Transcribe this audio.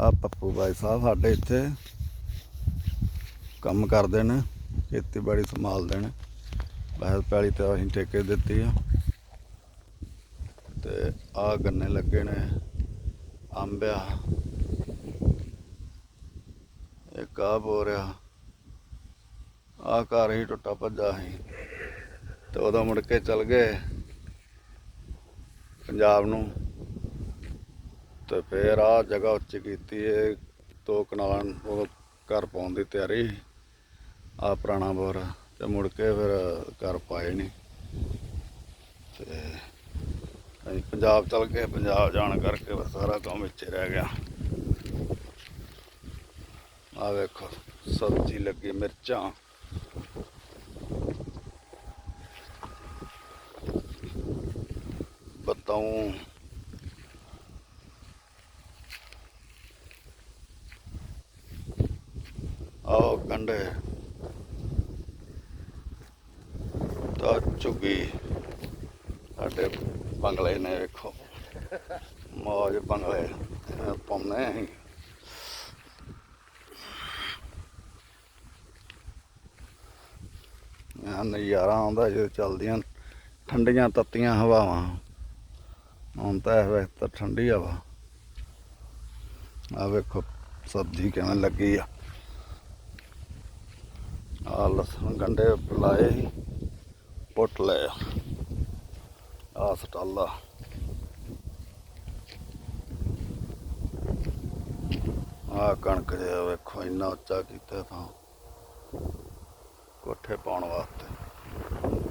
ਆ ਪੱਪੂ ਬਾਈ ਸਾਹਿਬ ਸਾਡੇ ਇੱਥੇ ਕੰਮ ਕਰਦੇ ਨੇ, ਖੇਤੀਬਾੜੀ ਸੰਭਾਲਦੇ ਨੇ। ਬਹਿਲ ਪੈਲੀ ਤੇ ਅਸੀਂ ਠੇਕੇ ਦਿੱਤੀ ਆ। ਤੇ ਆ ਗੰਨੇ ਲੱਗੇ ਨੇ, ਅੰਬ ਆ, ਇੱਕ ਆ ਬੋ ਰਿਹਾ ਆ ਘਰ ਹੀ ਟੁੱਟਾ ਭੱਜਾ ਸੀ। ਤੇ ਉਦੋਂ ਮੁੜ ਕੇ ਚਲ ਗਏ ਪੰਜਾਬ ਨੂੰ। ਤੇ ਫੇਰ ਆ ਜਗ੍ਹਾ ਉੱਚ ਕੀਤੀ ਏ। ਦੋ ਕਨਾਲਾਂ ਉਹ ਘਰ ਪਾਉਣ ਦੀ ਤਿਆਰੀ ਆ ਪੁਰਾਣਾ ਬੋਰ ਤੇ ਮੁੜ ਕੇ ਫਿਰ ਘਰ ਪਾਏ ਨਹੀਂ ਤੇ ਅਸੀਂ ਪੰਜਾਬ ਚਲ ਗਏ। ਪੰਜਾਬ ਜਾਣ ਕਰਕੇ ਫਿਰ ਸਾਰਾ ਕੰਮ ਵਿੱਚ ਰਹਿ ਗਿਆ। ਆ ਵੇਖੋ, ਸਬਜ਼ੀ ਲੱਗੀ, ਮਿਰਚਾਂ। ਬਤਾਉਂ ਆਓ ਕੰਡੇ। ਤਾਂ ਚੁਗੀ ਸਾਡੇ ਬੰਗਲੇ ਨੇ ਵੇਖੋ। ਮੌਜ ਬੰਗਲੇ ਐਂ ਪਾਉਂਦੇ ਅਸੀਂ। ਆ ਨਜ਼ਾਰਾ ਆਉਂਦਾ ਜਦੋਂ ਚੱਲਦੀਆਂ ਠੰਡੀਆਂ ਤੱਤੀਆਂ ਹਵਾਵਾਂ। ਆਉਂਦਾ ਤਾਂ ਵਕਤ ਠੰਡੀ ਹਵਾ। ਆ ਵੇਖੋ, ਸਬਜ਼ੀ ਕਿਵੇਂ ਲੱਗੀ ਆ। ਆ ਲਸਣ ਗੰਡੇ ਲਾਏ ਪੁੱਟ ਲਏ। ਆ। ਸਟਾਲਾ ਆ ਕਣਕ ਜਿਹਾ ਵੇਖੋ, ਇੰਨਾ ਉੱਚਾ ਕੀਤਾ ਤਾਂ ਕੋਠੇ ਪਾਉਣ ਵਾਸਤੇ।